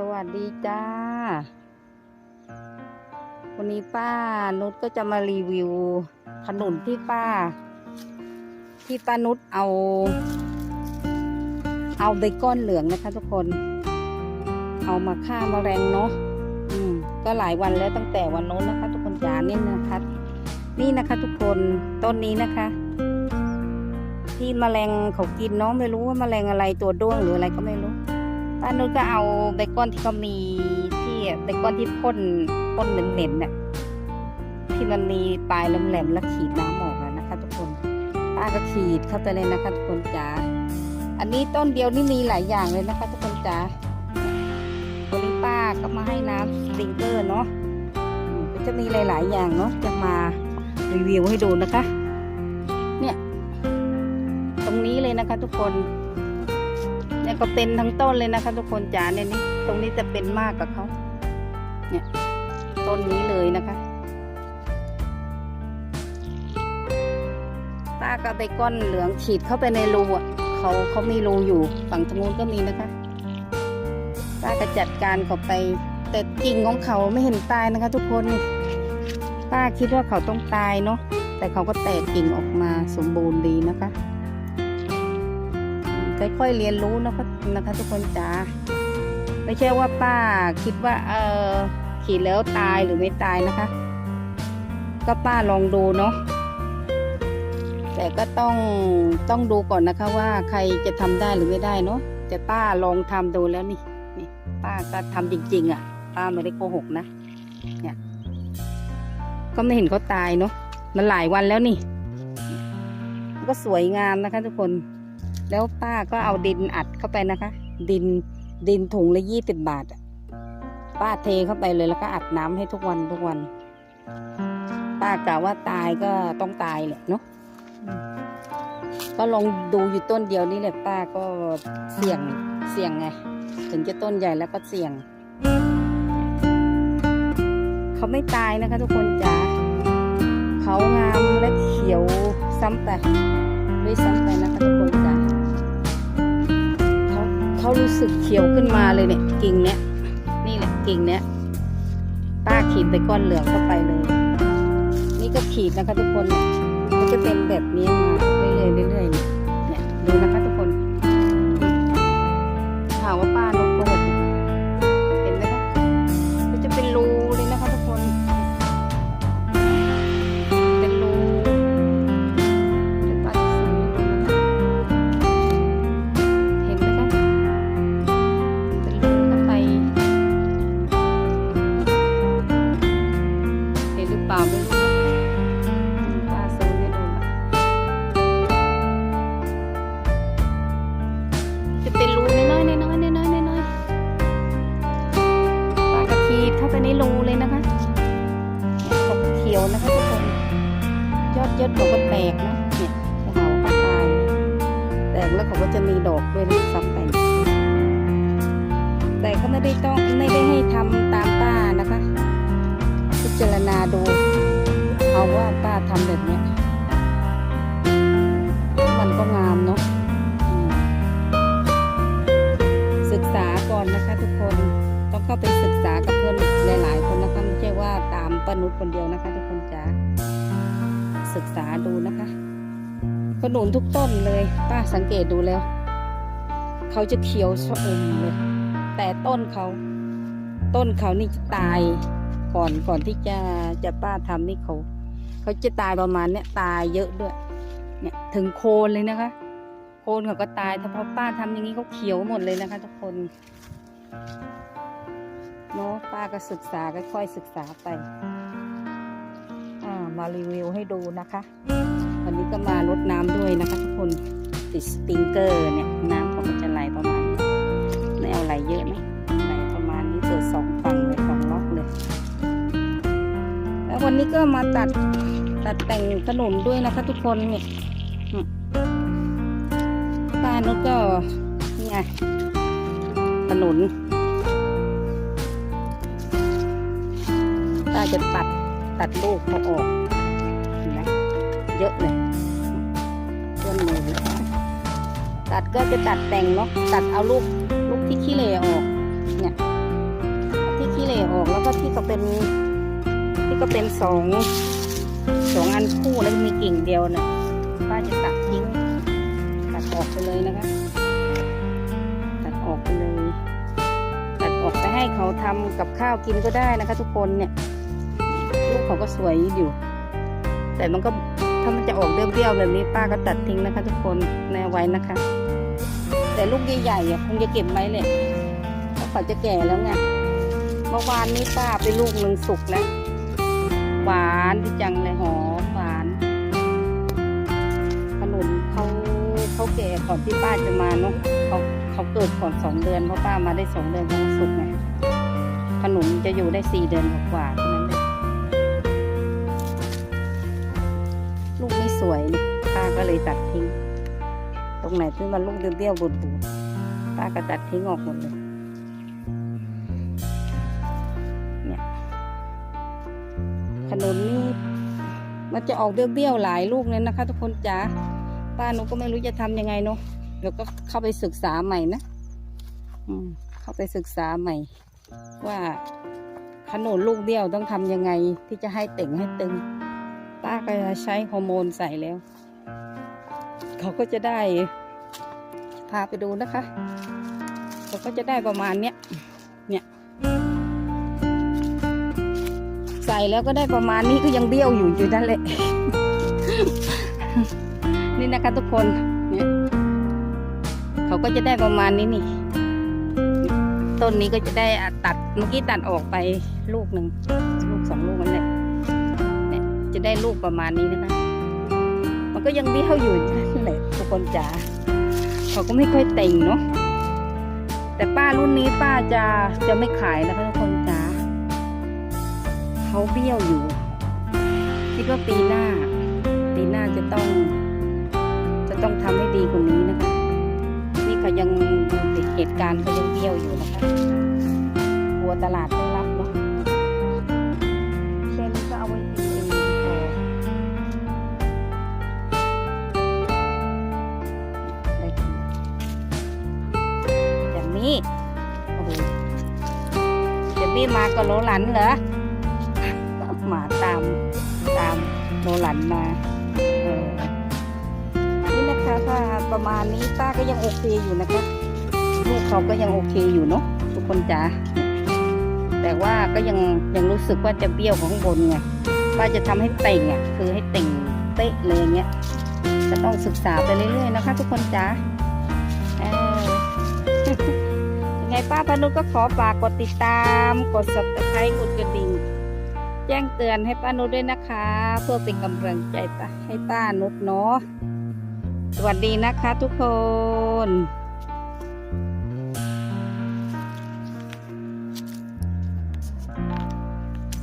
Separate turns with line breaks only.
สวัสดีจ้า วันนี้ป้านุชก็จะมารีวิวขนุนที่ป้า ที่ป้านุชเอา เอาเบคอนเหลืองนะคะทุกคน เอามาฆ่ามาแมลงเนาะอืม ก็หลายวันแล้วตั้งแต่วันโน้นนะคะ ทุกคนจานี่นะคะ นี่นะคะทุกคนต้นนี้นะคะ ที่แมลงเขากินเนาะไม่รู้ว่าแมลงอะไรตัวด้วงหรืออะไรก็ไม่รู้ ป้านุชก็เอาเบคอนที่เขามีที่เบคอนที่พ่นพ่นเหม็นๆน่ะที่มันมีปลายแหลมๆแล้วขีดน้ำออกนะคะ ทุกคน ป้าก็ขีดเข้าไปเลยนะคะ ทุกคนจ๋าอันนี้ต้นเดียวนี่มีหลายอย่างเลยนะคะ ทุกคนจ๋าวันนี้ป้าก็มาให้น้ำสปริงเกอร์เนาะก็จะมีหลาย ๆ อย่างเนาะจะมารีวิวให้ดูนะคะ เนี่ย ตรงนี้เลยนะคะ ทุกคน เนี่ยก็เป็นทั้งต้นเลยนะคะ ทุกคนจ๋าเนี่ยนี่ตรงนี้จะเป็นมากกับเขาเนี่ยต้นนี้เลยนะคะป้าก็ไปก้อนเหลืองฉีดเข้าไปในรูอะเขาเขามีรูอยู่ฝั่งทางนู้นก็มีนะคะป้าก็จัดการเขาไป แต่กิ่งของเขาไม่เห็นตายนะคะ ทุกคนป้าคิดว่าเขาต้องตายเนาะแต่เขาก็แตกกิ่งออกมาสมบูรณ์ดีนะคะ ค่อยๆเรียนรู้นะคะนะคะ ทุกคนจ๋าไม่ใช่ว่าป้าคิดว่าเออขีดแล้วตายหรือไม่ตายนะคะ ก็ป้าลองดูเนาะแต่ก็ต้องต้องดูก่อนนะคะว่าใครจะทำได้หรือไม่ได้เนาะแต่ป้าลองทำดูแล้วนี่นี่ ป้าก็ทำจริง ๆอะ ป้าไม่ได้โกหกนะเนี่ยก็ไม่เห็นเขาตายเนาะมันหลายวันแล้วนี่ ก็สวยงามนะคะทุกคน แล้วป้าก็เอาดินอัดเข้าไปนะคะ ดินดินถุงละยี่สิบบาทป้าเทเข้าไปเลยแล้วก็อัดน้ำให้ทุกวันทุกวัน ป้ากะว่าตายก็ต้องตายแหละเนาะก็ลองดูอยู่ต้นเดียวนี่แหละป้าก็เสี่ยงเสี่ยงไง ถึงจะต้นใหญ่แล้วก็เสี่ยง เขาไม่ตายนะคะทุกคนจ๋าเขางามและเขียวซ้ำไปด้วยซ้ำไปนะคะทุกคน เขารู้สึกเขียวขึ้นมาเลยเนี่ยกิ่งเนี้ยนี่แหละกิ่งเนี้ยป้าขีดไปก้อนเหลืองเข้าไปเลย นี่ก็ขีดนะคะทุกคนเนี่ยมันจะเป็นแบบนี้มาเรื่อยๆเรื่อยๆเนี่ยเนี่ยดูนะคะ ล่าไม่รู้นะป้าซูมให้ดูนะจะเป็นรูน้อยๆน้อยๆน้อยๆน้อยๆป้ากระขีดเข้าไปในรูเลยนะคะสีเขาเขียวนะคะทุกคนยอดยอดเขาก็แตกนะเนี่ยจะหาว่าเขาตายแตกแล้วเขาก็จะมีดอกด้วยนะซับไปแต่เขาไม่ได้ต้องไม่ได้ให้ทำตามป้านะคะ จารณาดู เอาว่าป้าทำแบบนี้มันก็งามเนาะศึกษาก่อนนะคะทุกคนต้องเข้าไปศึกษากับเพื่อนหลาย ๆ คนนะคะไม่ใช่ว่าตามป้านุชคนเดียวนะคะ ทุกคนจ้าศึกษาดูนะคะขนุนทุกต้นเลย ป้าสังเกตดูแล้ว เขาจะเขียวชอมเลย แต่ต้นเขา ต้นเขานี่จะตาย ก่อนก่อนที่จะจะป้าทำนี่เขาเขาจะตายประมาณเนี้ยตายเยอะด้วย เนี่ยถึงโคนเลยนะคะ โคนเขาก็ตายถ้าพอป้าทำอย่างนี้เขาเขียวหมดเลยนะคะทุกคนเนาะป้าก็ศึกษาค่อยๆศึกษาไปอ่ามารีวิวให้ดูนะคะ วันนี้ก็มารดน้ำด้วยนะคะทุกคนติดสปริงเกอร์เนี่ยน้ำเขาจะไหลประมาณนี้ไม่เอาไหลเยอะนะไหลประมาณนี้เปิดสองฝั่งเลยสอง วันนี้ก็มาตัดตัดแต่งขนมด้วยนะคะ ทุกคนเนี่ยป้านก็นี่ไงขนุนป้าจะตัดตัดลูกเขาออกเห็นไหมเยอะเลยเพื่อนมือเลยตัดก็จะตัดแต่งเนาะตัดเอาลูกลูกที่ขี้เหร่ออก เนี่ยที่ขี้เหล่ออกแล้วก็ที่ก็เป็น ที่ก็เป็นสองสองอันคู่แล้วมีกิ่งเดียวนะป้าจะตัดทิ้งตัดออกไปเลยนะคะ ตัดออกไปเลย ตัดออกไปให้เขาทำกับข้าวกินก็ได้นะคะ ทุกคนเนี่ยลูกเขาก็สวยอยู่ แต่มันก็ถ้ามันจะออกเบี้ยวๆแบบนี้ป้าก็ตัดทิ้งนะคะ ทุกคนในเอาไว้นะคะ แต่ลูกใหญ่ๆอะคงจะเก็บไว้เลยเพราะเขาจะแก่แล้วไงเมื่อวานนี้ป้าไปลูกหนึ่งสุกแล้ว หวานที่จังเลยหอมหวานขนุนเขาเขาแก่ก่อนที่ป้าจะมาเนาะเขาเขาเกิดก่อนสองเดือนเพราะป้ามาได้สองเดือนเขาก็สุกไงขนุนจะอยู่ได้สี่เดือนกว่าเท่านั้นเลยลูกไม่สวยนี่ป้าก็เลยตัดทิ้ง ตรงไหนที่มันลูกเบี้ยวๆบูดๆป้าก็ตัดทิ้งออกหมดเลย นนนี่มันจะออกเบี้ยวๆหลายลูกเลยนะคะ ทุกคนจ๋าป้าหนูก็ไม่รู้จะทำยังไงเนาะเดี๋ยวก็เข้าไปศึกษาใหม่นะอืมเข้าไปศึกษาใหม่ ว่าขนุนลูกเบี้ยวต้องทำยังไงที่จะให้เต่งให้ตึง ป้าก็จะใช้ฮอร์โมนใส่แล้ว เขาก็จะได้พาไปดูนะคะ เขาก็จะได้ประมาณเนี้ยเนี่ย ส่แล้วก็ได้ประมาณนี้ก็ยังเบี้ยวอยู่อยู่นั่นแหละ นี่นะคะทุกคนเนี่ยเขาก็จะได้ประมาณนี้นี่ ต้นนี้ก็จะได้ตัดเมื่อกี้ตัดออกไปลูกหนึ่งลูกสองลูกนั่นแหละเนี่ยจะได้ลูกประมาณนี้นะคะ มันก็ยังเบี้ยวอยู่นั่นแหละทุกคนจ๋าเขาก็ไม่ค่อยเต่งเนาะแต่ป้ารุ่นนี้ป้าจะจะไม่ขายนะคะทุกคนจ๋า เขาเบี้ยวอยู่ คิดว่าปีหน้า ปีหน้าจะต้อง จะต้องทำให้ดีกว่านี้นะคะนี่เขายังเหตุการณ์เขายังเบี้ยวอยู่นะคะกลัวตลาดไม่รับเนาะแค่นี้ก็เอาไว้กินเองพอด้กินแบบนี้โอ้โหแบบนี้มาก็โลหลันเหรอ หมาตามตามโนหลันมาเออนี่นะคะถ้าประมาณนี้ป้าก็ยังโอเคอยู่นะคะลูกเขาก็ยังโอเคอยู่เนาะทุกคนจ๋าแต่ว่าก็ยังยังรู้สึกว่าจะเบี้ยวข้างบนไงว่าจะทำให้เต่งอะคือให้เต่งเป๊ะเลยเงี้ยจะต้องศึกษาไปเรื่อยๆนะคะ ทุกคนจ๋าเออยังไงป้าพนุก็ขอฝากกดติดตาม กด subscribe กดกระดิ่ง จ้งเตือนให้ป้านุชด้วยนะคะ เพื่อเป็นกำลังใจให้ป้านุชเนาะสวัสดีนะคะทุกคน